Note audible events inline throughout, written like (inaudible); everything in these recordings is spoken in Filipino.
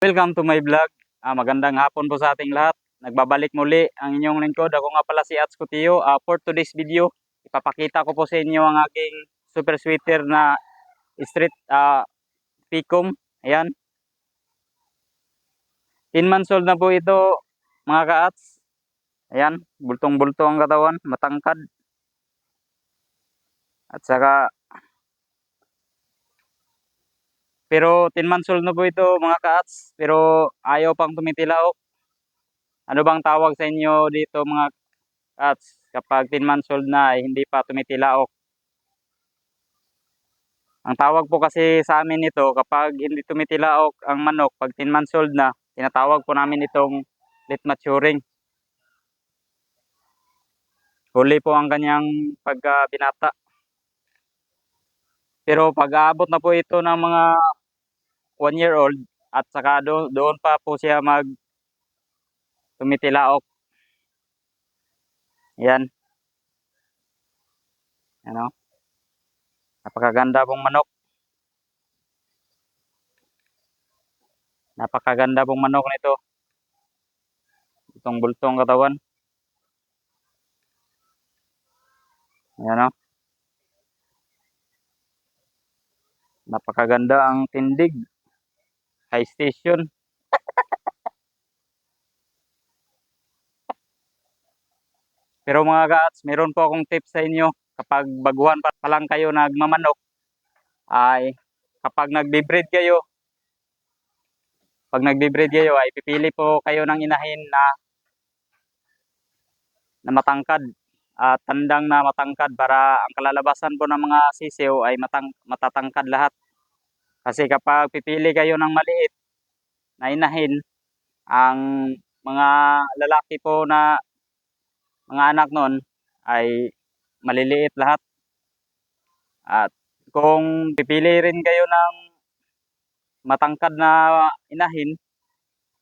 Welcome to my vlog. Ah, magandang hapon po sa ating lahat. Nagbabalik muli ang inyong lingkod. Ako nga pala si Ats Cutio. Ah, for today's video, ipapakita ko po sa inyo ang aking super sweater na street ah, picom. Ayan. 10 months na po ito mga ka-ats. Ayan, bultong-bulto ang katawan, matangkad. At saka Pero 10 months old na po ito mga ka-ats. Pero ayaw pang tumitilaok. Ano bang tawag sa inyo dito mga ka-ats? Kapag 10 months old na ay hindi pa tumitilaok. Ang tawag po kasi sa amin ito kapag hindi tumitilaok ang manok pag 10 months old na, tinatawag po namin itong late maturing. Huli po ang kanyang pagkabinata. Pero pag aabot na po ito ng mga 1 year old at saka do, doon pa po siya mag tumitilaok. Yan. Ano? Napakaganda pong manok. Napakaganda pong manok nito. Itong bultong katawan. Yan o. Napakaganda ang tindig. High station. Pero mga gats, meron po akong tips sa inyo. Kapag baguhan pa, pa lang kayo nagmamanok, ay kapag nagbe-breed kayo, pag nagbe-breed kayo, ay pipili po kayo ng inahin na na matangkad at tandang na matangkad para ang kalalabasan po ng mga sisiw ay matang, matatangkad lahat. Kasi kapag pipili kayo ng maliit na inahin, ang mga lalaki po na mga anak nun ay maliliit lahat. At kung pipili rin kayo ng matangkad na inahin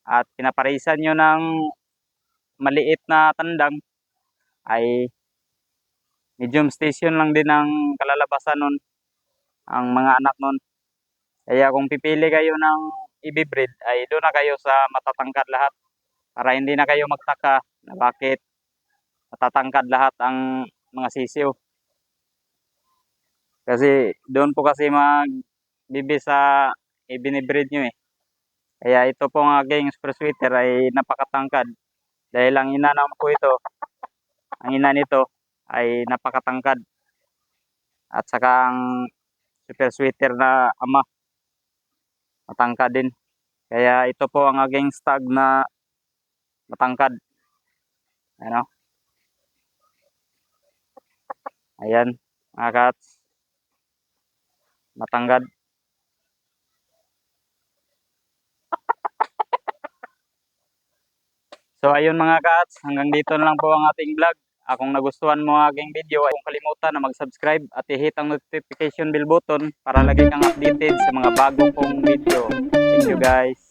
at pinaparisan nyo ng maliit na tandang, ay medium station lang din ang kalalabasan nun ang mga anak nun. Kaya kung pipili kayo ng ibibreed ay doon na kayo sa matatangkad lahat para hindi na kayo magtaka na bakit matatangkad lahat ang mga sisiw. Kasi doon po kasi magbibi sa ibinibreed nyo eh. Kaya ito po ang aking sweater ay napakatangkad. Dahil ang ina naman po ito, ang ina nito ay napakatangkad. At saka ang super sweater na ama, matangkad din. Kaya ito po ang aking stag na matangkad. Ano? Ayan, mga kats. Matangkad. (laughs) So ayun mga kats, hanggang dito na lang po ang ating vlog. Ah, kung nagustuhan mo aking video, ay kung kalimutan na mag-subscribe at i-hit ang notification bell button para lagi kang updated sa mga bago kong video. Thank you guys.